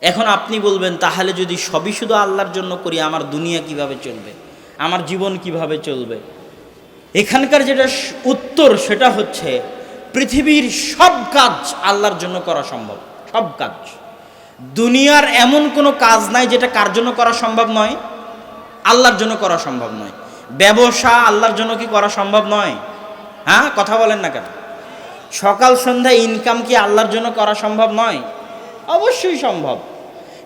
এখন আপনি বলবেন, তাহলে যদি সবই শুধু আল্লাহর জন্য করি, আমার দুনিয়া কীভাবে চলবে? আমার জীবন কীভাবে চলবে? এখানকার যেটা উত্তর সেটা হচ্ছে, পৃথিবীর সব কাজ আল্লাহর জন্য করা সম্ভব। সব কাজ। দুনিয়ার এমন কোনো কাজ নাই যেটা কার জন্য করা সম্ভব নয়? আল্লাহর জন্য করা সম্ভব নয়। ব্যবসা আল্লাহর জন্য কি করা সম্ভব নয়? হ্যাঁ কথা বলেন না কেন? সকাল সন্ধ্যা ইনকাম কি আল্লাহর জন্য করা সম্ভব নয়? অবশ্যই সম্ভব।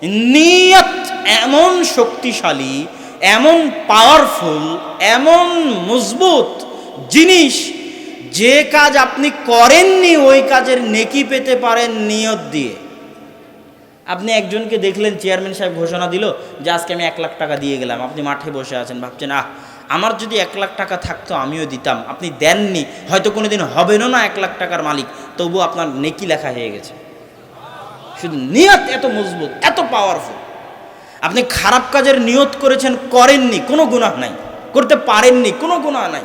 নিয়ত এমন শক্তিশালী, এমন পাওয়ারফুল এমন মজবুত জিনিস, যে কাজ আপনি করেননি ওই কাজের নেকি পেতে পারেন নিয়ত দিয়ে। আপনি একজনকে দেখলেন, চেয়ারম্যান সাহেব ঘোষণা দিল যে আজকে আমি এক লাখ টাকা দিয়ে গেলাম। আপনি মাঠে বসে আছেন, ভাবছেন, আহ, আমার যদি এক লাখ টাকা থাকতো আমিও দিতাম। আপনি দেননি, হয়তো কোনোদিন হবেনও না এক লাখ টাকার মালিক তবু আপনার নেকি লেখা হয়ে গেছে। শুধু নিয়ত এত মজবুত, এত পাওয়ারফুল আপনি খারাপ কাজের নিয়ত করেছেন, করেননি, কোনো গুণাহ নাই। করতে পারেননি, কোনো গুনাহ নাই।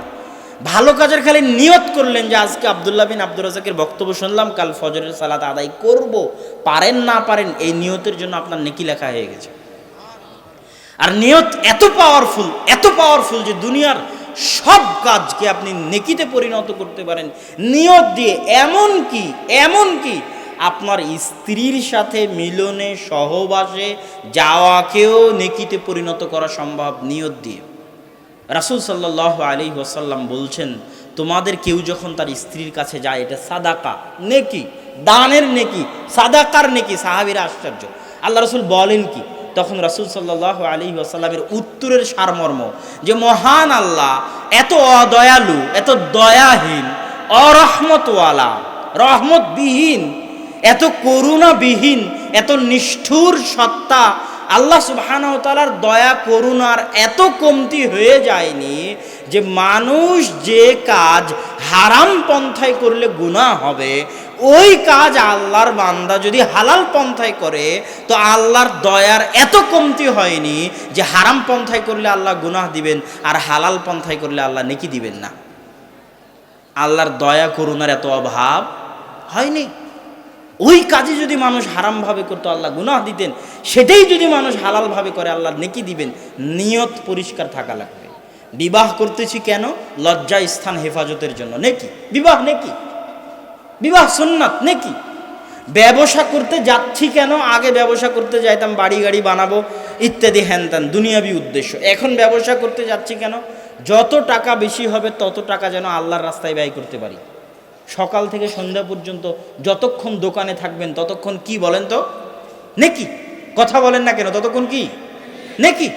ভালো কাজের খালি নিয়ত করলেন যে আজকে আবদুল্লাহ বিন আব্দুর রাজাকের বক্তব্য শুনলাম, কাল ফজরের সালাত আদায় করব, পারেন না পারেন, এই নিয়তের জন্য আপনার নেকি লেখা হয়ে গেছে। আর নিয়ত এত পাওয়ারফুল এত পাওয়ারফুল যে দুনিয়ার সব কাজকে আপনি নেকিতে পরিণত করতে পারেন। নিয়ত দিয়ে এমন কি এমন কি আপনার স্ত্রীর সাথে মিলনে সহবাসে যাওয়াকেও নেকিতে পরিণত করা সম্ভব নিয়ত দিয়ে। রাসুল সাল্লাহ আলী ওসাল্লাম বলছেন, তোমাদের কেউ যখন তার স্ত্রীর কাছে যায়, এটা সাদাকা, নেকি, দানের নেকি, সাদাকার নেকি, সাহাবিরা আশ্চর্য। আল্লাহ রসুল বলেন কি, তখন রাসুল সাল্লাহ আলী ওসাল্লামের উত্তরের সারমর্ম যে, মহান আল্লাহ, এত অদয়ালু, এত দয়াহীন, অরহমতওয়ালা, রহমতবিহীন এত করুণাবিহীন, এত নিষ্ঠুর সত্তা, আল্লাহ সুবহানাহু তাআলার দয়া, করুণার এত কমতি হয়ে যায়নি যে মানুষ যে কাজ হারাম পন্থায় করলে গুনাহ হবে, ওই কাজ আল্লাহর বান্দা যদি হালাল পন্থায় করে, তো আল্লাহর দয়ার এত কমতি হয়নি যে হারাম পন্থায় করলে আল্লাহ গুনাহ দিবেন, আর হালাল পন্থায় করলে আল্লাহ নেকি দিবেন না। আল্লাহর দয়া, করুণার এত অভাব হয়নি। ওই কাজে যদি মানুষ হারামভাবে করতো, আল্লাহ গুনাহ দিতেন, সেটাই যদি মানুষ হালালভাবে করে আল্লাহ নেকি দিবেন, নিয়ত পরিষ্কার থাকা লাগবে। বিবাহ করতেছি কেন? লজ্জা স্থান হেফাজতের জন্য। নেকি? বিবাহ নেকি? বিবাহ সুন্নাত নেকি? ব্যবসা করতে যাচ্ছি কেন? আগে ব্যবসা করতে যাইতাম, বাড়ি গাড়ি বানাবো, ইত্যাদি হ্যান ত্যান, দুনিয়াবি উদ্দেশ্য। এখন ব্যবসা করতে যাচ্ছি কেন? যত টাকা বেশি হবে, তত টাকা যেন আল্লাহর রাস্তায় ব্যয় করতে পারি। সকাল থেকে সন্ধ্যা পর্যন্ত যতক্ষণ দোকানে থাকবেন, ততক্ষণ কি বলেন তো? নেকি? কথা বলেন না কেন? ততক্ষণ কি? নেকি?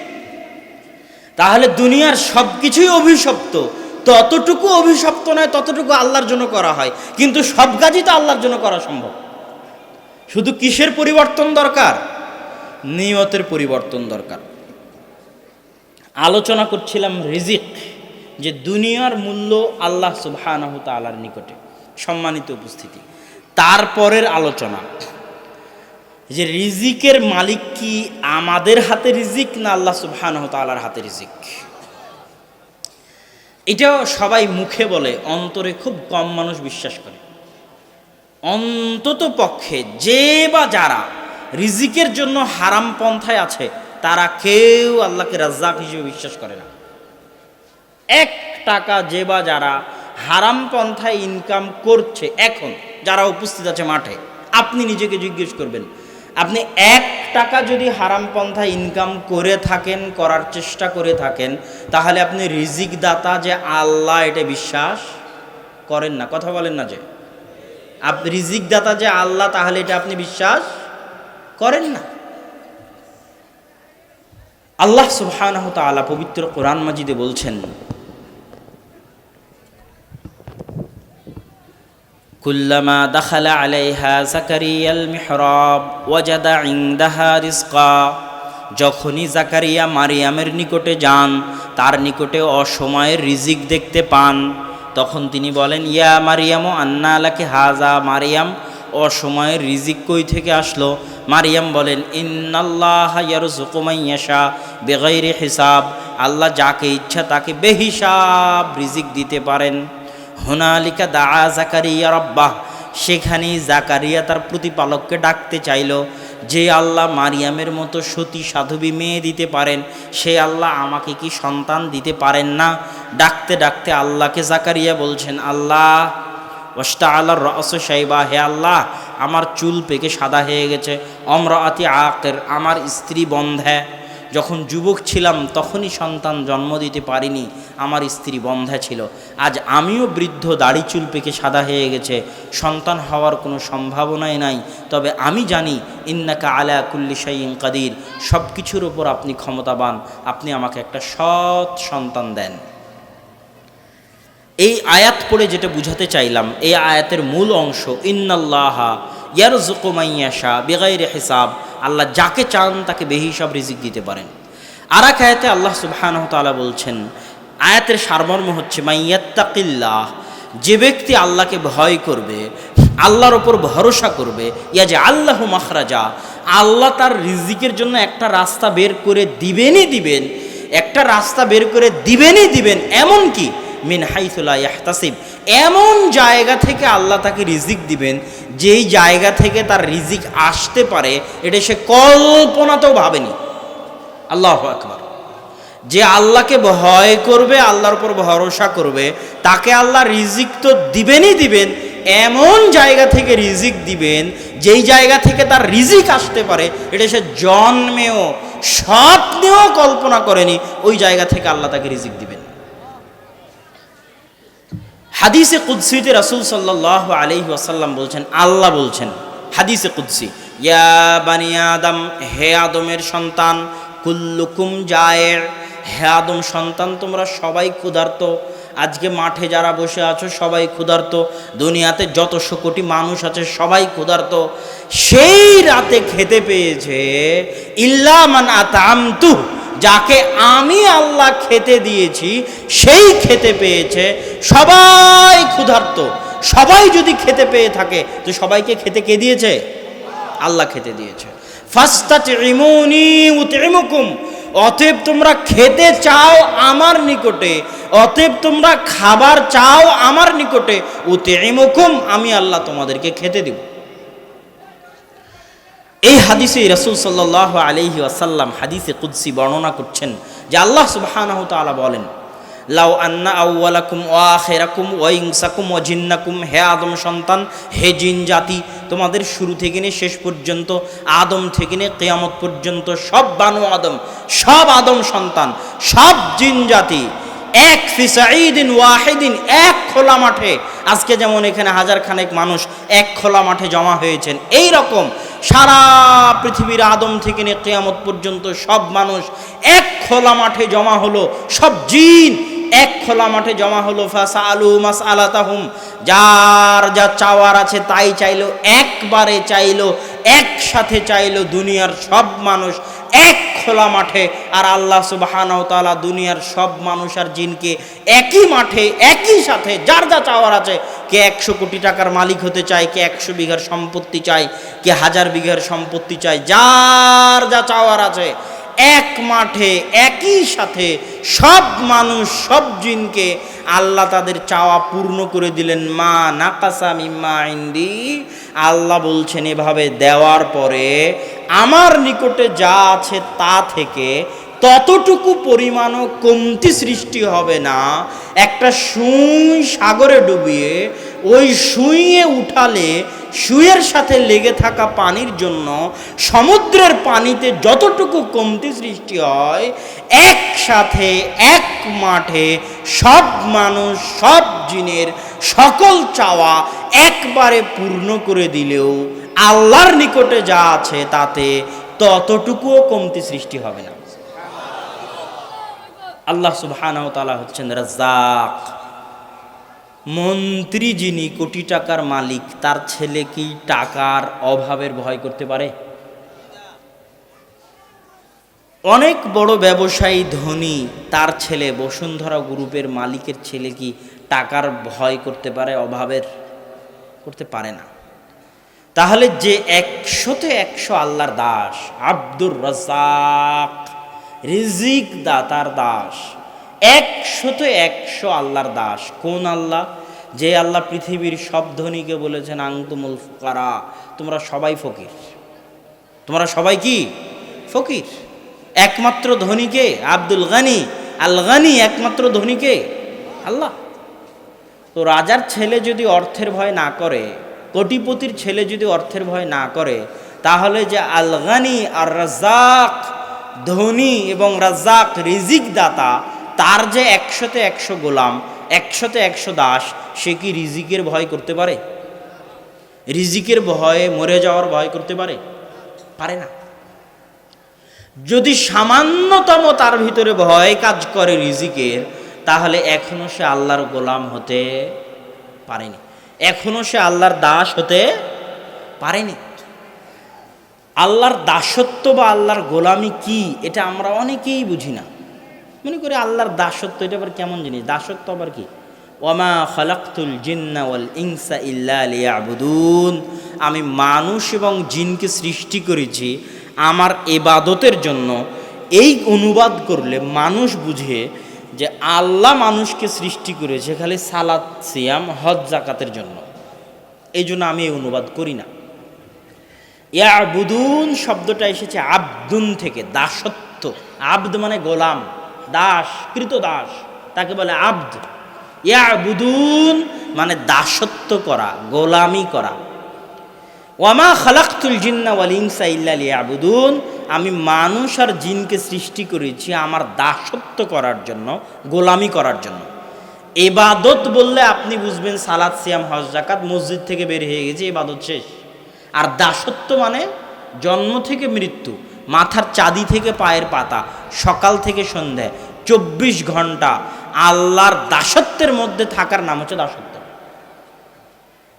তাহলে দুনিয়ার সব কিছুই অভিশপ্ত। ততটুকু অভিশপ্ত নয়, ততটুকু আল্লাহর জন্য করা হয়। কিন্তু সব কাজই তো আল্লাহর জন্য করা সম্ভব। শুধু কিসের পরিবর্তন দরকার? নিয়তের পরিবর্তন দরকার। আলোচনা করছিলাম রিজিক, যে দুনিয়ার মূল্য আল্লাহ সুবহানাহু তাআলার নিকটে। সম্মানিত উপস্থিতি। তারপরের আলোচনা। যে রিজিকের মালিক কি আমাদের হাতে রিজিক না আল্লাহ সুবহানাহু তাআলার হাতে রিজিক? এটাও সবাই মুখে বলে, অন্তরে খুব কম মানুষ বিশ্বাস করে। অন্তত পক্ষে যে বা যারা রিজিকের জন্য হারাম পন্থায় আছে, তারা কেউ আল্লাহকে রাজ্জাক হিসেবে বিশ্বাস করে না। এক টাকা যে বা যারা হারাম পন্থায় ইনকাম করছে এখন, যারা উপস্থিত আছে মাঠে, আপনি নিজেকে জিজ্ঞেস করবেন, আপনি এক টাকা যদি হারাম পন্থায় ইনকাম করে থাকেন, করার চেষ্টা করে থাকেন, তাহলে আপনি রিজিক দাতা যে আল্লাহ এটা বিশ্বাস করেন না। কথা বলেন না যে। আপনি রিজিক দাতা যে আল্লাহ, তাহলে এটা আপনি বিশ্বাস করেন না। আল্লাহ সুবহানাহু তাআলা পবিত্র কোরআন মাজিদে বলছেন কুল্লামা দাখালা আলাইহা জাকারিয়াল মিহরাব, ওয়াজাদা ইনদাহা রিজকা। যখনই জাকারিয়া মারিয়ামের নিকটে যান, তার নিকটে অসময়ের রিজিক দেখতে পান। তখন তিনি বলেন, ইয়া মারিয়াম, আন্না আলাকে হাজা? মারিয়াম অসময়ের রিজিক কই থেকে আসলো? মারিয়াম বলেন, ইন্নাল্লাহ ইয়ারজুকুমাইয়াশা বেগাইরে হিসাব। আল্লাহ যাকে ইচ্ছা তাকে বেহিসাব রিজিক দিতে পারেন। হোনালিকা দা জাকারিয়া রব্বাহ, সেখানেই জাকারিয়া তার প্রতিপালককে ডাকতে চাইল, যে আল্লাহ মারিয়ামের মতো সতী সাধবী মেয়ে দিতে পারেন, সে আল্লাহ আমাকে কি সন্তান দিতে পারেন না? ডাকতে ডাকতে আল্লাহকে জাকারিয়া বলছেন, আল্লাহ ওস্তা আল্লাহর রস সাইবা হে আল্লাহ, আমার চুল পেকে সাদা হয়ে গেছে অমরাতি আকের, আমার স্ত্রী বন্ধে। যখন যুবক ছিলাম, তখনই সন্তান জন্ম দিতে পারিনি, আমার স্ত্রী বন্ধা ছিল। আজ আমিও বৃদ্ধ, দাড়ি চুল পেকে সাদা হয়ে গেছে, সন্তান হওয়ার কোনো সম্ভাবনাই নাই। তবে আমি জানি, ইন্নাকা আলা কুল্লি শাইন কাদির সব কিছুর ওপর আপনি ক্ষমতাবান, আপনি আমাকে একটা সৎ সন্তান দেন। এই আয়াত পড়ে যেটা বুঝাতে চাইলাম, এই আয়াতের মূল অংশ, ইন্নাল্লাহা ইয়ারজুকুমাইয়াশা বেগাইরে হিসাব আল্লাহ যাকে চান তাকে বেহিসাব রিজিক দিতে পারেন। আর এক আয়াতে আল্লাহ সুবহানাহু তাআলা বলছেন, আয়াতের সারমর্ম হচ্ছে মাইয়াত্তাকিল্লাহ যে ব্যক্তি আল্লাহকে ভয় করবে, আল্লাহর ওপর ভরসা করবে ইয়া যে আল্লাহ মাখরাজা, আল্লাহ তার রিজিকের জন্য একটা রাস্তা বের করে দিবেনই দিবেন, একটা রাস্তা বের করে দিবেনই দিবেন এমন কি মিন হাইসুল্লাহ ইয়াহতাসিব এমন জায়গা থেকে আল্লাহ তাকে রিজিক দিবেন, যেই জায়গা থেকে তার রিজিক আসতে পারে, এটা সে কল্পনাতেও ভাবেনি। আল্লাহ আকবার। যে আল্লাহকে ভয় করবে, আল্লাহর উপর ভরসা করবে, তাকে আল্লাহ রিজিক তো দিবেনই দিবেন, এমন জায়গা থেকে রিজিক দিবেন, যেই জায়গা থেকে তার রিজিক আসতে পারে, এটা সে জন্মেও, স্বপ্নেও কল্পনা করেনি, ওই জায়গা থেকে আল্লাহ তাকে রিজিক দিবেন। হাদিসে কুদ্সিতে রাসূল সাল্লাহ আলাইহি ওয়াসাল্লাম বলছেন, আল্লাহ বলছেন, হাদিসে কুদ্সি, ইয়া বানি আদম, হে আদমের সন্তান, কুল্লুকুম জায়ের, হে আদম সন্তান, তোমরা সবাই ক্ষুধার্ত, আজকে মাঠে যারা বসে আছো সবাই ক্ষুধার্ত, দুনিয়াতে যতশো কোটি মানুষ আছে সবাই ক্ষুধার্ত, সেই রাতে খেতে পেয়েছে, ইল্লা মান আতামতু যাকে আমি আল্লাহ খেতে দিয়েছি, সেই খেতে পেয়েছে। সবাই ক্ষুধার্ত। সবাই যদি খেতে পেয়ে থাকে, তো সবাইকে খেতে কে দিয়েছে? আল্লাহ খেতে দিয়েছে। অতএব তোমরা খেতে চাও আমার নিকটে, অতএব তোমরা খাবার চাও আমার নিকটে, উতিমুকুম, আমি আল্লাহ তোমাদেরকে খেতে দিব। এই হাদিসে রসুল সাল্লাহ আলহি আসাল্লাম হাদিসে কুদ্সি বর্ণনা করছেন যে আল্লাহ তালা বলেন, লাউ আন্না আউ্লাকুম ও আখেরাকুম ও ইংসাকুম ও জিন্নাকুম, হে আদম সন্তান, হে জিন জাতি, তোমাদের শুরু থেকে নিয়ে শেষ পর্যন্ত, আদম থেকে নিয়ে কেয়ামত পর্যন্ত সব বানু আদম, সব আদম সন্তান, সব জিন জাতি এক ফিসাইদিন ওয়াহিদিন, এক খোলা মাঠে। আজকে যেমন এখানে হাজার খানেক মানুষ এক খোলা মাঠে জমা হয়েছেন। এই রকম সারা পৃথিবীর আদম থেকে নিয়ে কেয়ামত পর্যন্ত সব মানুষ এক খোলা মাঠে জমা হলো, সব জিন এক খোলা মাঠে জমা হলো। ফাসা আলু মাস আলাতাহুম যার যা চাওয়ার আছে তাই চাইলো, একবারে চাইলো, একসাথে চাইলো দুনিয়ার সব মানুষ এক খোলা মাঠে আর আল্লাহ সুবাহানাও তালা দুনিয়ার সব মানুষ আর জিনকে একই মাঠে, একই সাথে যার যা চাওয়ার আছে, কে একশো কোটি টাকার মালিক হতে চায়, কে একশো বিঘার সম্পত্তি চায়, কে হাজার বিঘার সম্পত্তি চায়, যার যা চাওয়ার আছে এক মাঠে, একই সাথে সব মানুষ, সব জিনকে আল্লাহ তাদের চাওয়া পূর্ণ করে দিলেন। মা নাকাসা মিম্মা ইন্দি। আল্লাহ বলছেন, এভাবে দেওয়ার পরে আমার নিকটে যা আছে তা থেকে ততটুকু পরিমাণও কমতি সৃষ্টি হবে না। একটা সুই সাগরে ডুবিয়ে, ওই সুইয়ে উঠালে সুইয়ের সাথে লেগে থাকা পানির জন্য সমুদ্রের পানিতে যতটুকু কমতি সৃষ্টি হয়, একসাথে, এক মাঠে সব মানুষ, সব জিনের সকল চাওয়া একবারে পূর্ণ করে দিলেও আল্লাহর নিকটে যা আছে তাতে ততটুকুও কমতি সৃষ্টি হবে না। আল্লাহ সুবহানাহু তাআলা হচ্ছেন রাজ্জাক। মন্ত্রী যিনি কোটি টাকার মালিক, তার ছেলে কি টাকার অভাবের ভয় করতে পারে? অনেক বড় ব্যবসায়ী ধনী, তার ছেলে বসুন্ধরা গ্রুপের মালিকের ছেলে কি টাকার ভয় করতে পারে, অভাবের? করতে পারে না। তাহলে যে একশোতে একশো আল্লাহর দাস, আব্দুর রাজাক রিজিক দাতার দাস, একশোতে একশো আল্লাহর দাস, কোন আল্লাহ? যে আল্লাহ পৃথিবীর সব ধনীকে বলেছেন আংতুমুল ফুকারা তোমরা সবাই ফকির। তোমরা সবাই কি? ফকির। একমাত্র ধনীকে আব্দুল গানি। আল গানি একমাত্র ধনীকে আল্লাহ। তো রাজার ছেলে যদি অর্থের ভয় না করে, কোটিপতির ছেলে যদি অর্থের ভয় না করে, তাহলে যে আল গানি, আর রাজাক ধনী এবং রাজাক রিজিক দাতা তার যে একশোতে একশো গোলাম একশোতে একশো দাস, সে কি রিজিকের ভয় করতে পারে? রিজিকের ভয়ে মরে যাওয়ার ভয় করতে পারে? পারে না। যদি সামান্যতম তার ভিতরে ভয় কাজ করে রিজিকের, তাহলে এখনও সে আল্লাহর গোলাম হতে পারেনি। এখনও সে আল্লাহর দাস হতে পারেনি। আল্লাহর দাসত্ব বা আল্লাহর গোলামি কি, এটা আমরা অনেকেই বুঝি না। মনে করি আল্লাহর দাসত্ব, এটা আবার কেমন জিনিস? দাসত্ব আবার কি? ওমা খালাক্তুল জিন্না ইনসা ইল্লা লিয়াবুদুন। আমি মানুষ এবং জিনকে সৃষ্টি করেছি আমার এবাদতের জন্য। এই অনুবাদ করলে মানুষ বুঝে যে আল্লাহ মানুষকে সৃষ্টি করেছে খালি সালাত, সিয়াম, হজ, জাকাতের জন্য। এই জন্য আমি এই অনুবাদ করি না। ইয়াবুদুন শব্দটা এসেছে আব্দুন থেকে, দাসত্ব। আব্দ মানে গোলাম। দাস, কৃত দাস, তাকে বলে আব্দ। ইয়াবুদুন মানে দাসত্ব করা, গোলামি করা। ওয়ামা খালাক্তুল জিন্না ওয়াল ইনসা ইল্লা লিয়াবুদুন, আমি মানুষ আর জিনকে সৃষ্টি করেছি আমার দাসত্ব করার জন্য, গোলামি করার জন্য। এবাদত বললে আপনি বুঝবেন সালাদ সিয়াম, হজ জাকাত মসজিদ থেকে বের হয়ে গেছে, এবাদত শেষ। আর দাসত্ব মানে জন্ম থেকে মৃত্যু। মাথার চাঁদি থেকে পায়ের পাতা, সকাল থেকে সন্ধ্যায় চব্বিশ ঘণ্টা আল্লাহর দাসত্বের মধ্যে থাকার নাম হচ্ছে দাসত্ব।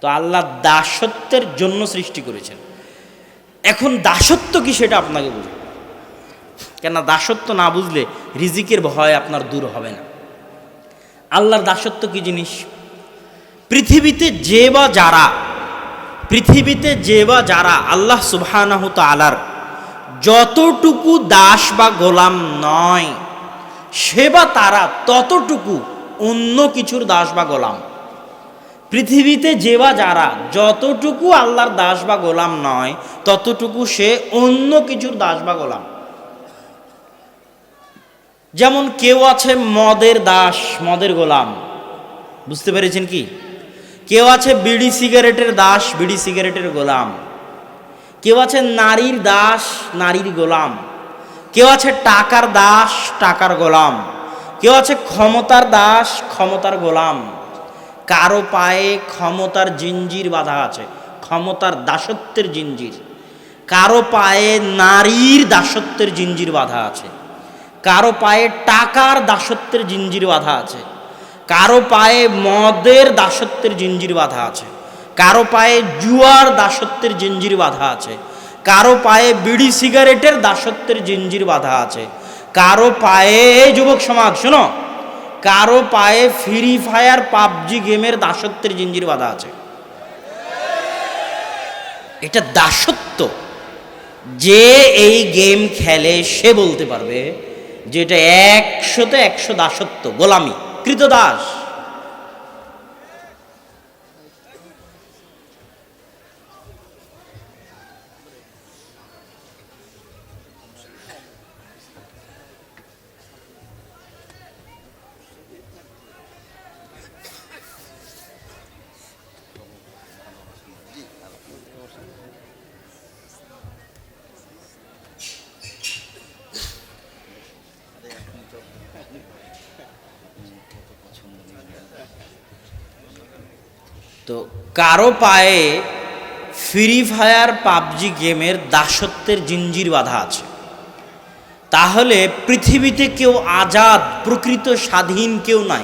তো আল্লাহ দাসত্বের জন্য সৃষ্টি করেছেন। এখন দাসত্ব কি সেটা আপনাকে বুঝবে কেন দাসত্ব না বুঝলে রিজিকের ভয় আপনার দূর হবে না। আল্লাহর দাসত্ব কি জিনিস? পৃথিবীতে যে বা যারা, পৃথিবীতে যে বা যারা আল্লাহ সুবহানাহু তাআলার যতটুকু দাস বা গোলাম নয় সে বা তারা ততটুকু অন্য কিছুর দাস বা গোলাম। পৃথিবীতে যে বা যারা যতটুকু আল্লাহর দাস বা গোলাম নয়, ততটুকু সে অন্য কিছুর দাস বা গোলাম। যেমন কেউ আছে মদের দাস, মদের গোলাম। বুঝতে পেরেছেন কি? কেউ আছে বিড়ি সিগারেটের দাস, বিড়ি সিগারেটের গোলাম। কেউ আছে নারীর দাস, নারীর গোলাম। কেউ আছে টাকার দাস, টাকার গোলাম। কেউ আছে ক্ষমতার দাস, ক্ষমতার গোলাম। কারও পায়ে ক্ষমতার জিঞ্জির বাধা আছে, ক্ষমতার দাসত্বের জিঞ্জির। কারও পায়ে নারীর দাসত্বের জিঞ্জির বাধা আছে। কারও পায়ে টাকার দাসত্বের জিঞ্জির বাঁধা আছে। কারও পায়ে মদের দাসত্বের জিঞ্জির বাঁধা আছে। কারও পায়ে জুয়ার দাসত্বের জিঞ্জির বাঁধা আছে। কারও পায়ে বিড়ি সিগারেটের দাসত্বের জিঞ্জির বাঁধা আছে। কারও পায়ে যুবক সমাজ, শোনো। কারও পায়ে ফ্রি ফায়ার পাবজি গেমের দাসত্বের জিঞ্জির বাঁধা আছে। এটা দাসত্ব। যে এই গেম খেলে সে বলতে পারবে যে এটা একশোতে একশো দাসত্ব, গোলামি, কৃতদাস। তো কারও পায়ে ফ্রি ফায়ার পাবজি গেমের দাসত্বের জিঞ্জির বাধা আছে। তাহলে পৃথিবীতে কেউ আজাদ প্রকৃত স্বাধীন কেউ নাই।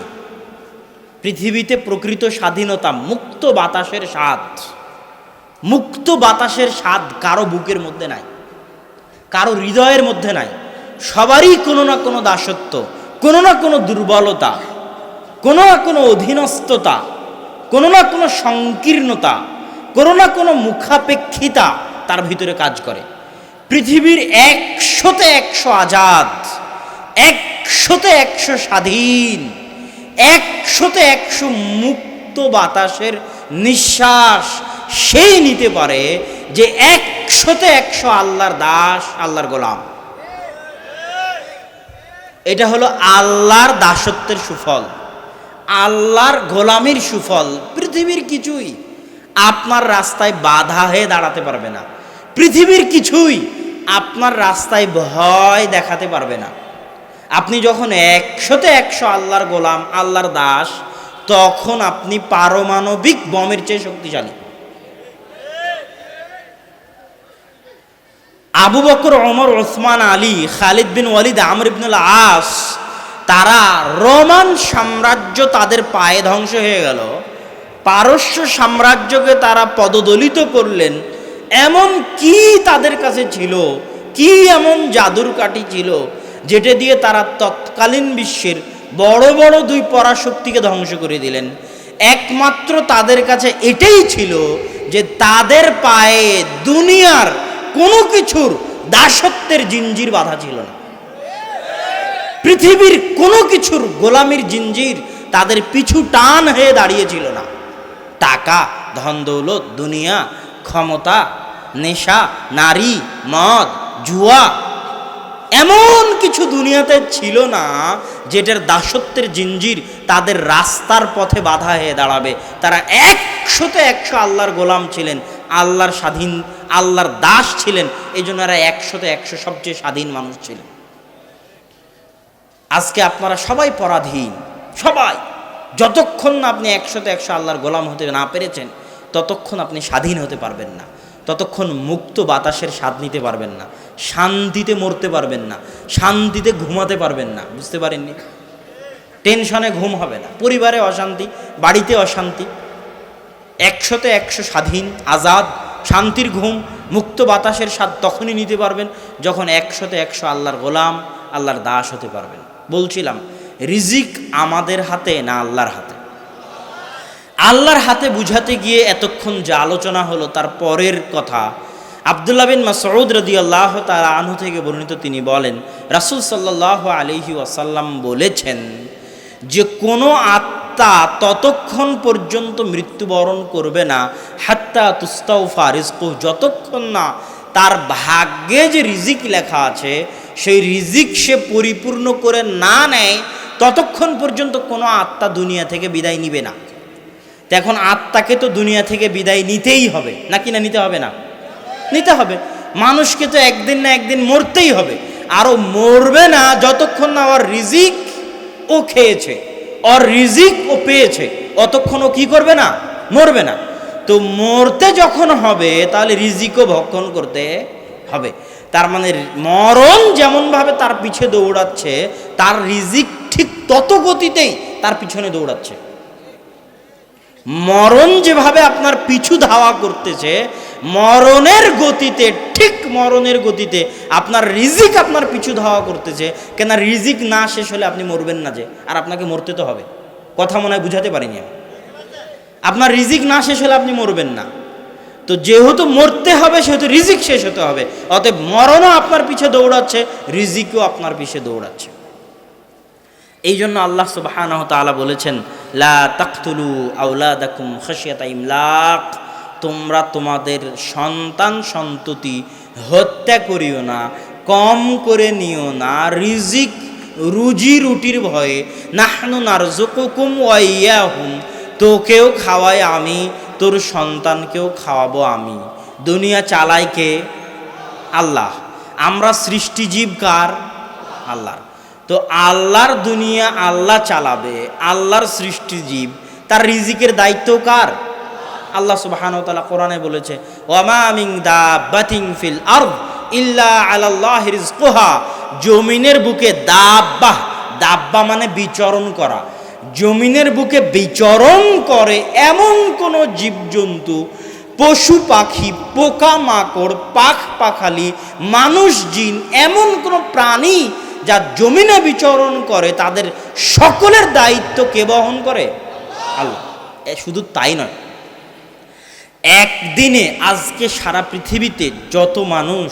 পৃথিবীতে প্রকৃত স্বাধীনতা মুক্ত বাতাসের স্বাদ। মুক্ত বাতাসের স্বাদ কারও বুকের মধ্যে নাই। কারও হৃদয়ের মধ্যে নাই। সবারই কোনো না কোনো দাসত্ব, কোনো না কোনো দুর্বলতা, কোনো না কোনো অধীনস্থতা কোনো না কোনো সংকীর্ণতা, কোনো না কোনো মুখাপেক্ষিতা তার ভিতরে কাজ করে। পৃথিবীর একশোতে একশো আজাদ, একশোতে একশো স্বাধীন, একশোতে একশো মুক্ত বাতাসের নিঃশ্বাস সেই নিতে পারে যে একশোতে একশো আল্লাহর দাস, আল্লাহর গোলাম। এটা হলো আল্লাহর দাসত্বের সুফল। আল্লাহর গোলামির সুফল, পৃথিবীর কিছুই আপনার রাস্তায় বাধা হয়ে দাঁড়াতে পারবে না। পৃথিবীর কিছুই আপনার রাস্তায় ভয় দেখাতে পারবে না। আপনি যখন একশোতে একশো আল্লাহর গোলাম, আল্লাহর দাস, তখন আপনি পারমাণবিক বমের চেয়ে শক্তিশালী। আবু বকর, ওমর, ওসমান, আলী, খালিদ বিন ওয়ালিদ, আমর ইবনুল আস তারা রোমান সাম্রাজ্য তাদের পায়ে ধ্বংস হয়ে গেল। পারস্য সাম্রাজ্যকে তারা পদদলিত করলেন। এমন কি তাদের কাছে ছিল? কি এমন জাদুর কাঠি ছিল যেটা দিয়ে তারা তৎকালীন বিশ্বের বড় বড় দুই পরাশক্তিকে ধ্বংস করে দিলেন? একমাত্র তাদের কাছে এটাই ছিল যে তাদের পায়ে দুনিয়ার কোনো কিছুর দাসত্বের জিঞ্জির বাধা ছিল না। পৃথিবীর কোনো কিছুর গোলামির জিঞ্জির তাদের পিছু টান হয়ে দাঁড়িয়েছিল না। টাকা, ধন দৌলত, দুনিয়া, ক্ষমতা, নেশা, নারী, মদ, জুয়া, এমন কিছু দুনিয়াতে ছিল না যেটার দাসত্বের জিঞ্জির তাদের রাস্তার পথে বাধা হয়ে দাঁড়াবে। তারা একশোতে একশো আল্লাহর গোলাম ছিলেন, আল্লাহর স্বাধীন, আল্লাহর দাস ছিলেন এই জন্য একশোতে একশো সবচেয়ে স্বাধীন মানুষ ছিলেন। আজকে আপনারা সবাই পরাধীন, সবাই। যতক্ষণ না আপনি একশোতে একশো আল্লাহর গোলাম হতে না পেরেছেন, ততক্ষণ আপনি স্বাধীন হতে পারবেন না। ততক্ষণ মুক্ত বাতাসের স্বাদ নিতে পারবেন না। শান্তিতে মরতে পারবেন না। শান্তিতে ঘুমাতে পারবেন না। বুঝতে পারেননি? টেনশনে ঘুম হবে না। পরিবারে অশান্তি, বাড়িতে অশান্তি। একশোতে একশো স্বাধীন, আজাদ, শান্তির ঘুম, মুক্ত বাতাসের স্বাদ তখনই নিতে পারবেন যখন একশোতে একশো আল্লাহর গোলাম, আল্লাহর দাস হতে পারবেন। বলছিলাম, রিজিক আমাদের হাতে না আল্লাহর হাতে? আল্লাহর হাতে বুঝাতে গিয়ে এতক্ষণ যে আলোচনা হলো তার পরের কথা, আবদুল্লাহ বিন মাসউদ রদি আল্লাহ তার আনহু থেকে বর্ণিত তিনি বলেন, রাসুল সাল্লাহ আলহি ওয়াসাল্লাম বলেছেন যে, কোনো আত্মা ততক্ষণ পর্যন্ত মৃত্যুবরণ করবে না, হাত্তা তুস্তাউ ফারিজকু যতক্ষণ না তার ভাগ্যে যে রিজিক লেখা আছে সেই রিজিক সে পরিপূর্ণ করে না নেয়, ততক্ষণ পর্যন্ত কোনো আত্মা দুনিয়া থেকে বিদায় নিবে না। তো এখন আত্মাকে তো দুনিয়া থেকে বিদায় নিতেই হবে নাকি না নিতে হবে না? নিতে হবে। মানুষকে তো একদিন না একদিন মরতেই হবে। আরও মরবে না যতক্ষণ না ওর রিজিক ও খেয়েছে, ওর রিজিক ও পেয়েছে, অতক্ষণ ও কি করবে না? মরবে না। তো মরতে যখন হবে, তাহলে রিজিকও ভক্ষণ করতে হবে। তার মানে মরণ যেমনভাবে তার পিছে দৌড়াচ্ছে, তার রিজিক ঠিক তত গতিতেই তার পিছনে দৌড়াচ্ছে। মরণ যেভাবে আপনার পিছু ধাওয়া করতেছে, মরণের গতিতে, ঠিক মরণের গতিতে আপনার রিজিক আপনার পিছু ধাওয়া করতেছে কেন রিজিক না শেষ হলে আপনি মরবেন না যে, আর আপনাকে মরতে তো হবে। কথা মনে হয় বুঝাতে পারিনি আপনার রিজিক না শেষ হলে আপনি মরবেন না। তো যেহেতু মরতে হবে, সেহেতু রিজিক শেষ হতে হবে। অতএব মরণও আপনার পিছে দৌড়াচ্ছে, রিজিকও আপনার পিছে দৌড়াচ্ছে। এই জন্য আল্লাহ তাআলা বলেছেন, লা তোমরা তোমাদের সন্তান সন্ততি হত্যা করিও না, কম করে নিও না। রিজিক রুজি রুটির ভয়ে নাহনু নারজুকুকুম ওয়াইয়াহুম, তোকেও খাওয়াই আমি। তোর সন্তানকেও খাওয়াবো আমি। দুনিয়া চালাই কে? আল্লাহ। আমরা সৃষ্টিজীব কার? আল্লাহর। তো আল্লাহর দুনিয়া আল্লাহ চালাবে, আল্লাহর সৃষ্টিজীব। তার রিজিকের দায়িত্ব কার? আল্লাহ সুবহানাহু ওয়া তাআলা কোরআনে বলেছে, ওয়ামা মিন দাব্বাতিন ফিল আরদ ইল্লা আলাল্লাহি রিজকুহা। জমিনের বুকে দাব্বা দাব্বা মানে বিচরণ করা। জমিনের বুকে বিচরণ করে এমন কোনো জীবজন্তু, পশু পাখি পোকা মাকড় পাখ পাখালি, মানুষ জিন, এমন কোনো প্রাণী যা জমিনে বিচরণ করে, তাদের সকলের দায়িত্ব কে বহন করে? আল্লাহ। শুধু তাই নয়। একদিনে আজকে সারা পৃথিবীতে যত মানুষ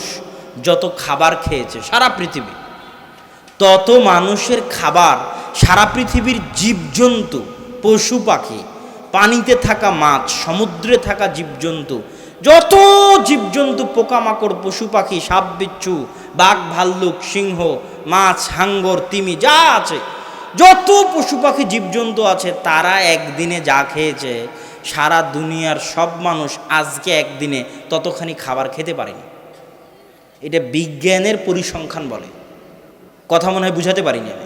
যত খাবার খেয়েছে, সারা পৃথিবী, তত মানুষের খাবার সারা পৃথিবীর জীবজন্তু, পশু পাখি, পানিতে থাকা মাছ, সমুদ্রে থাকা জীবজন্তু, যত জীবজন্তু, পোকামাকড়, পশু পাখি, সাপ, বিচ্ছু, বাঘ, ভাল্লুক, সিংহ, মাছ, হাঙ্গর, তিমি, যা আছে, যত পশু পাখি, জীবজন্তু আছে, তারা একদিনে যা খেয়েছে, সারা দুনিয়ার সব মানুষ আজকে একদিনে ততখানি খাবার খেতে পারেনি। এটা বিজ্ঞানের পরিসংখ্যান বলে। কথা মনে হয় বুঝাতে পারিনি আমি।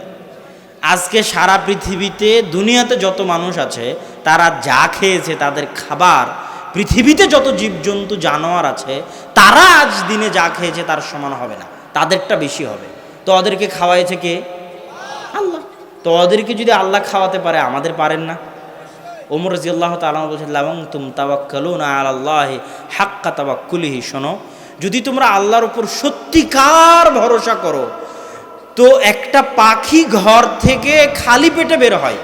আজকে সারা পৃথিবীতে, দুনিয়াতে যত মানুষ আছে, তারা যা খেয়েছে, তাদের খাবার, পৃথিবীতে যত জীবজন্তু, জানোয়ার আছে, তারা আজ দিনে যা খেয়েছে, তার সমান হবে না। তাদেরটা বেশি হবে। তো ওদেরকে খাওয়াইছে কে? আল্লাহ। তো ওদেরকে যদি আল্লাহ খাওয়াতে পারে, আমাদের পারেন না। ওমর রাজিয়াল্লাহ তালা বলছেন লাবং তুম তাবাক্কালু না আল্লাহ হাক্কা তাবাক্কুলিহি শোনো, যদি তোমরা আল্লাহর উপর সত্যিকার ভরসা করো তো একটা পাখি ঘর থেকে খালি পেটে বের হয়।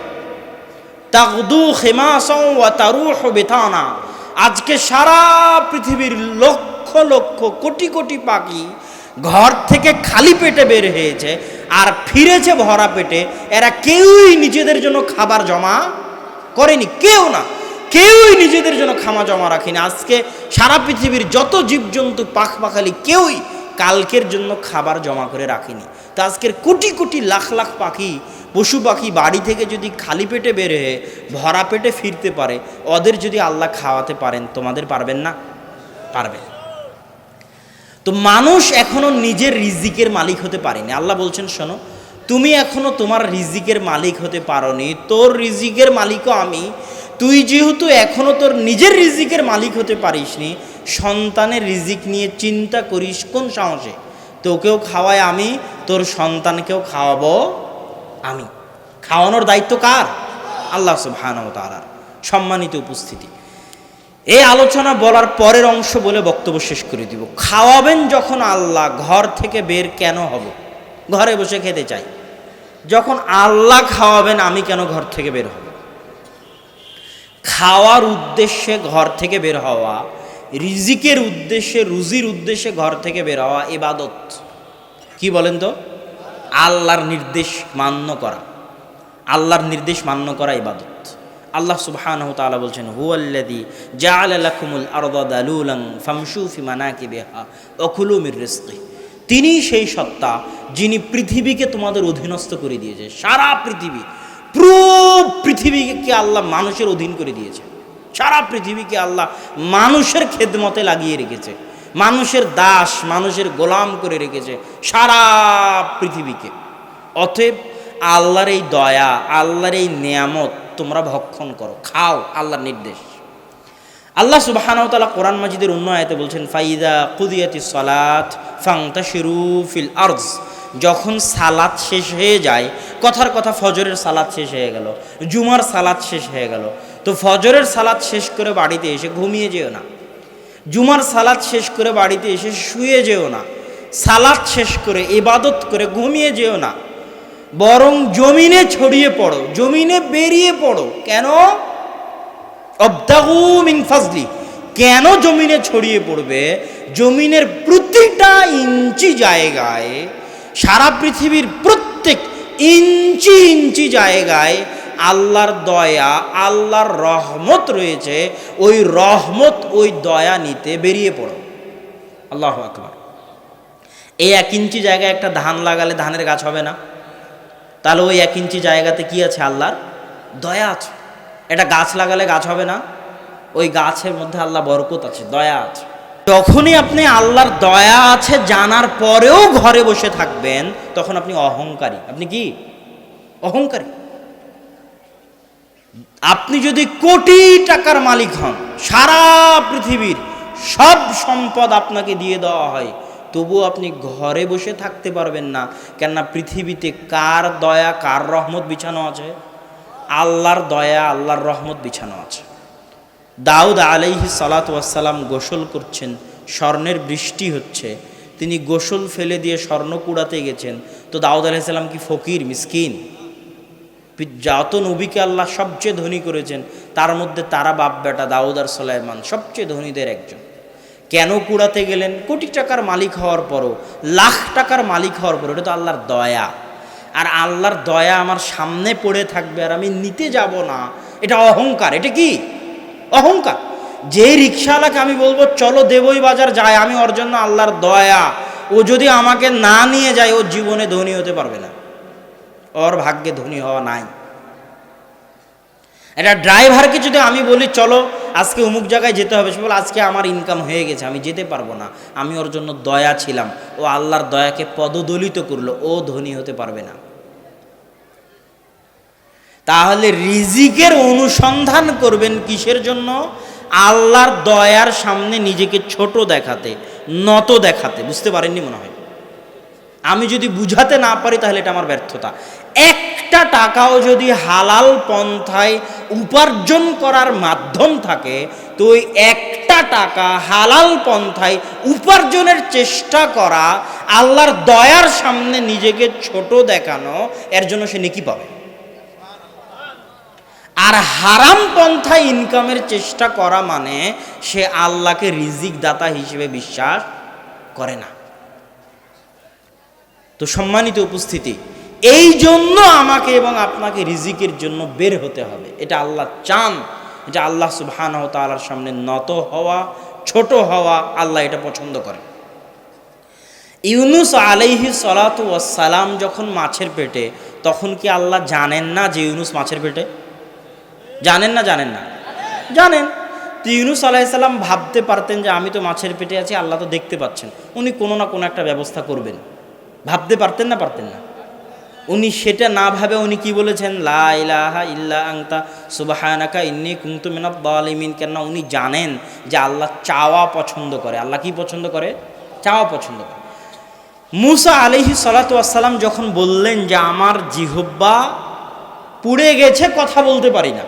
তাকদু খেমাসং ওয়া তারুহ বেতানা। আজকে সারা পৃথিবীর লক্ষ লক্ষ কোটি কোটি পাখি ঘর থেকে খালি পেটে বের হয়েছে আর ফিরেছে ভরা পেটে। এরা কেউই নিজেদের জন্য খাবার জমা করেনি, কেউ না। কেউই নিজেদের জন্য খামা জমা রাখেনি। আজকে সারা পৃথিবীর যত জীবজন্তু পাখ পাখালি কেউই কালকের জন্য খাবার জমা করে রাখেনি। তো আজকের কোটি কোটি লাখ লাখ পাখি, পশু পাখি বাড়ি থেকে যদি খালি পেটে বের হয়ে ভরা পেটে ফিরতে পারে, ওদের যদি আল্লাহ খাওয়াতে পারেন, তোমাদের পারবেন না? পারবে। তো মানুষ এখনও নিজের রিজিকের মালিক হতে পারেনি। আল্লাহ বলছেন, শোনো, তুমি এখনও তোমার রিজিকের মালিক হতে পারোনি। তোর রিজিকের মালিকও আমি। তুই যেহেতু এখনও তোর নিজের রিজিকের মালিক হতে পারিসনি, সন্তানের রিজিক নিয়ে চিন্তা করিস কোন সাহসে? তোকেও খাওয়াই আমি, তোর সন্তানকেও খাওয়াবো আমি। খাওয়ানোর দায়িত্ব কার? আল্লাহ সুবহানাহু ওয়া তাআলার। সম্মানিত উপস্থিতি। এই আলোচনা বলার পরের অংশ বলে বক্তব্য শেষ করে দিব। খাওয়াবেন যখন আল্লাহ, ঘর থেকে বের কেন হব? ঘরে বসে খেতে চাই। যখন আল্লাহ খাওয়াবেন, আমি কেন ঘর থেকে বের হব? খাওয়ার উদ্দেশ্যে ঘর থেকে বের হওয়া রিজিকের উদ্দেশ্যে, রুজির উদ্দেশ্যে ঘর থেকে বের হওয়া এবাদত কি বলেন তো? আল্লাহর নির্দেশ মান্য করা। আল্লাহর নির্দেশ মান্য করা ইবাদত। আল্লাহ সুবহানাহু তাআলা বলছেন, হুয়াল্লাযী জাআলা মির তিনি সেই সত্তা যিনি পৃথিবীকে তোমাদের অধীনস্থ করে দিয়েছে। সারা পৃথিবী, পুরো পৃথিবীকে আল্লাহ মানুষের অধীন করে দিয়েছে। সারা পৃথিবীকে আল্লাহ মানুষের খেদমতে লাগিয়ে রেখেছে। মানুষের দাস, মানুষের গোলাম করে রেখেছে সারা পৃথিবীকে। অতএব আল্লাহর এই দয়া, আল্লাহর এই নিয়ামত তোমরা ভক্ষণ করো, খাও আল্লাহর নির্দেশ। আল্লাহ সুবহানাহু তাআলা কোরআন মাজিদের অন্য আয়াতে বলছেন, ফাইদা কুদিয়াতি সালাত ফাংতাশিরু ফিল আরজ। যখন সালাত শেষ হয়ে যায়, কথার কথা ফজরের সালাত শেষ হয়ে গেল, জুমার সালাত শেষ হয়ে গেল তো ফজরের সালাত শেষ করে বাড়িতে এসে ঘুমিয়ে যেও না। জুমার সালাত শেষ করে বাড়িতে এসে শুয়ে যেও না। সালাত শেষ করে ইবাদত করে ঘুমিয়ে যেও না। বরং জমিনে ছড়িয়ে পড়ো, জমিনে বেরিয়ে পড়ো। কেন? অবদাহু ফাজলি। কেন জমিনে ছড়িয়ে পড়বে? জমিনের প্রতিটা ইঞ্চি জায়গায়, সারা পৃথিবীর প্রত্যেক ইঞ্চি ইঞ্চি জায়গায় আল্লাহর দয়া, আল্লাহর রহমত রয়েছে, ওই রহমত, ওই দয়া নিতে বেরিয়ে পড়ো। আল্লাহ আকবার। এই এক ইঞ্চি জায়গায় একটা ধান লাগালে ধানের গাছ হবে না। তাহলে ওই এক ইঞ্চি জায়গাতে কি আছে আল্লাহর? দয়া আছে। এটা গাছ লাগালে গাছ হবে না। ওই গাছের মধ্যে আল্লাহ বরকত আছে, দয়া আছে। যখনই আপনি আল্লাহর দয়া আছে জানার পরেও ঘরে বসে থাকবেন, তখন আপনি অহংকারী। আপনি কি? অহংকারী। আপনি যদি কোটি টাকার মালিক হন, সারা পৃথিবীর সব সম্পদ আপনাকে দিয়ে দেওয়া হয়, তবুও আপনি ঘরে বসে থাকতে পারবেন না। কেননা পৃথিবীতে কার দয়া, কার রহমত বিছানো আছে? আল্লাহর দয়া, আল্লাহর রহমত বিছানো আছে। দাউদ আলাইহি সালাত ওয়াসালাম গোসল করছেন, স্বর্ণের বৃষ্টি হচ্ছে। তিনি গোসল ফেলে দিয়ে স্বর্ণ কুড়াতে গেছেন। তো দাউদ আলাইসাল্লাম কি ফকির, মিসকিন? যত নবীকে আল্লাহ সবচেয়ে ধনী করেছেন, তার মধ্যে তারা বাপ বেটা দাউদ আর সোলাইমান সবচেয়ে ধনীদের একজন। কেন কুড়াতে গেলেন? কোটি টাকার মালিক হওয়ার পরও, লাখ টাকার মালিক হওয়ার পরও, এটা তো আল্লাহর দয়া। আর আল্লাহর দয়া আমার সামনে পড়ে থাকবে আর আমি নিতে যাব না। এটা অহংকার, এটা কি? অহংকার। যেই রিক্সাওয়ালাকে আমি বলব, চলো দেবই বাজার যায়, আমি ওর জন্য আল্লাহর দয়া। ও যদি আমাকে না নিয়ে যায়, ও জীবনে ধনী হতে পারবে না। ওর ভাগ্যে ধনী হওয়া নাই। একটা ড্রাইভারকে যদি আমি বলি, চলো, আজকে অমুক জায়গায় যেতে হবে। সে বলে, আজকে আমার ইনকাম হয়ে গেছে, আমি যেতে পারব না। আমি ওর জন্য দয়া ছিলাম। ও আল্লাহর দয়াকে পদদলিত করল। ও ধনী হতে পারবে না। তাহলে রিজিকের অনুসন্ধান করবেন কিসের জন্য? আল্লাহর দয়ার সামনে নিজেকে ছোট দেখাতে, নত দেখাতে। বুঝতে পারেননি মনে হয়? আমি যদি বুঝাতে না পারি তাহলে এটা আমার ব্যর্থতা। একটা টাকাও যদি হালাল পন্থায় উপার্জন করার মাধ্যম থাকে, তো ওই একটা টাকা হালাল পন্থায় উপার্জনের চেষ্টা করা, আল্লাহর দয়ার সামনে নিজেকে ছোট দেখানো, এর জন্য সে নেকি পাবে। আর হারাম পন্থায় ইনকামের চেষ্টা করা মানে সে আল্লাহকে রিজিক দাতা হিসেবে বিশ্বাস করে না। তো সম্মানিত উপস্থিতি, এই জন্য আমাকে এবং আপনাকে রিজিকের জন্য বের হতে হবে। এটা আল্লাহ চান, এটা আল্লাহ সুবহান তালার সামনে নত হওয়া, ছোট হওয়া আল্লাহ এটা পছন্দ করে। ইউনুস আলাইহি সালাতু সালাম যখন মাছের পেটে, তখন কি আল্লাহ জানেন না যে ইউনুস মাছের পেটে? জানেন না জানেন না? জানেন। তো ইউনুস আলাইসাল্লাম ভাবতে পারতেন যে আমি তো মাছের পেটে আছি, আল্লাহ তো দেখতে পাচ্ছেন। উনি কোনো না কোনো একটা ব্যবস্থা করবেন। ভাবতে পারতেন না পারতেন না। উনি সেটা না ভাবে উনি কি বলেছেন? লা ইলাহা ইল্লা আংতা সুবাহানাকা ইন্নি কুন্তু মিনাত দালিমিন। কেননা উনি জানেন যে আল্লাহ চাওয়া পছন্দ করে। আল্লাহ কি পছন্দ করে? চাওয়া পছন্দ করে। মুসা আলিহি সালাতাম যখন বললেন যে আমার জিহব্বা পুড়ে গেছে, কথা বলতে পারি না।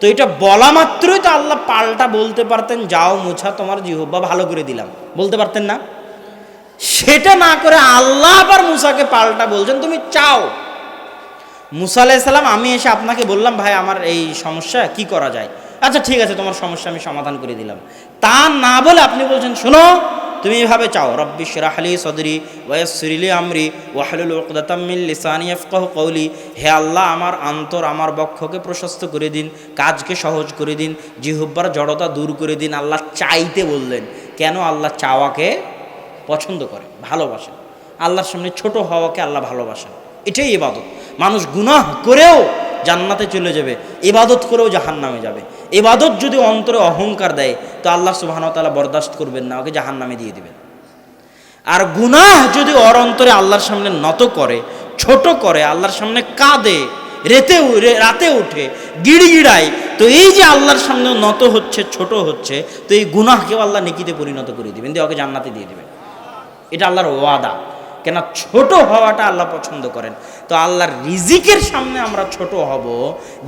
তো এটা বলা মাত্রই তো আল্লাহ পাল্টা বলতে পারতেন, যাও মুছা, তোমার জিহব্বা ভালো করে দিলাম। বলতে পারতেন না? সেটা না করে আল্লাহ আবার মুসাকে পাল্টা বলছেন, তুমি চাও? মুসা আলাইসাল্লাম আমি এসে আপনাকে বললাম, ভাই, আমার এই সমস্যা, কি করা যায়? আচ্ছা ঠিক আছে, তোমার সমস্যা আমি সমাধান করে দিলাম। তা না বলে আপনি বলছেন, শোনো, তুমি এভাবে চাও? রব্বি শিরাহলি সদরি ওয়াসরিলি আমরি, ওয়াহলুল উকদাতাম্মিল লিসানি ইয়াফকাহ কওলি। হে আল্লাহ, আমার অন্তর আমার বক্ষকে প্রশস্ত করে দিন, কাজকে সহজ করে দিন জিহুব্বার জড়তা দূর করে দিন। আল্লাহ চাইতে বললেন। কেন আল্লাহ চাওয়াকে পছন্দ করে ভালোবাসেন আল্লাহর সামনে ছোট হওয়াকে আল্লাহ ভালোবাসেন। এটাই ইবাদত। মানুষ গুনাহ করেও জান্নাতে চলে যাবে, ইবাদত করেও জাহান নামে যাবে। ইবাদত যদি অন্তরে অহংকার দেয়, তো আল্লাহ সুবাহানতালা বরদাস্ত করবেন না, ওকে জাহান নামে দিয়ে দিবেন। আর গুনাহ যদি অর অন্তরে আল্লাহর সামনে নত করে, ছোট করে, আল্লাহর সামনে কাঁদে, রেতে রাতে উঠে, গিড়গিড়ায়, তো এই যে আল্লাহর সামনে নত হচ্ছে, ছোট হচ্ছে, তো এই গুনাহকেও আল্লাহ নিকিতে পরিণত করে দিবেন, দিয়ে ওকে জান্নাতে দিয়ে দিবেন। এটা আল্লাহর ওয়াদা। কেন ছোট হওয়াটা আল্লাহ পছন্দ করেন। তো আল্লাহর রিজিকের সামনে আমরা ছোট হব,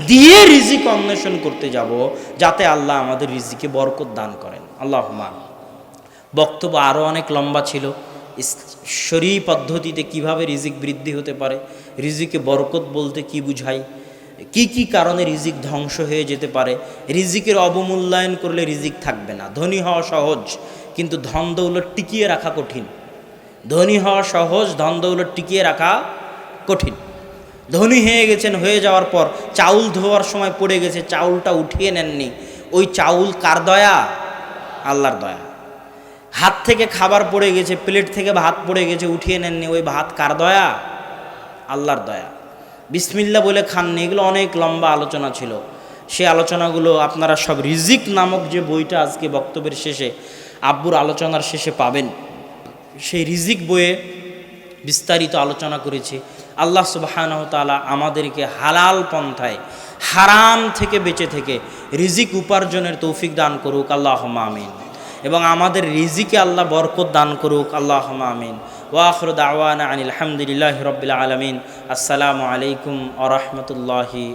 দিয়ে রিজিক অন্বেষণ করতে যাব, যাতে আল্লাহ আমাদের রিজিকে বরকত দান করেন। আল্লাহ বক্তব্য আরও অনেক লম্বা ছিল। ঈশ্বরী পদ্ধতিতে কীভাবে রিজিক বৃদ্ধি হতে পারে, রিজিকে বরকত বলতে কি বুঝাই, কি কি কারণে রিজিক ধ্বংস হয়ে যেতে পারে, রিজিকের অবমূল্যায়ন করলে রিজিক থাকবে না। ধনী হওয়া সহজ, কিন্তু ধন দৌলত টিকিয়ে রাখা কঠিন। ধনী হওয়া সহজ ধন দৌলত টিকিয়ে রাখা কঠিন। ধনী হয়ে গেছেন, হয়ে যাওয়ার পর চাউল ধোয়ার সময় পড়ে গেছে, চাউলটা উঠিয়ে নেননি। ওই চাউল কার দয়া? আল্লাহর দয়া। হাত থেকে খাবার পড়ে গেছে, প্লেট থেকে ভাত পড়ে গেছে, উঠিয়ে নেননি। ওই ভাত কার দয়া? আল্লাহর দয়া। বিসমিল্লা বলে খাননি, এগুলো অনেক লম্বা আলোচনা ছিল। সে আলোচনাগুলো আপনারা সব রিজিক নামক যে বইটা আজকে বক্তব্যের শেষে, আব্বুর আলোচনার শেষে পাবেন। সেই রিজিক বইয়ে বিস্তারিত আলোচনা করেছি। আল্লাহ সুবাহানহ তালা আমাদেরকে হালাল পন্থায়, হারাম থেকে বেঁচে থেকে রিজিক উপার্জনের তৌফিক দান করুক আল্লাহ আমিন। এবং আমাদের রিজিকে আল্লাহ বরকত দান করুক আল্লাহ আমিন। ওয়াখর দাওয়ান আনিল আলহামদুলিল্লাহ রবিল আলমিন। আসসালামু আলাইকুম আ রহমতুল্লাহি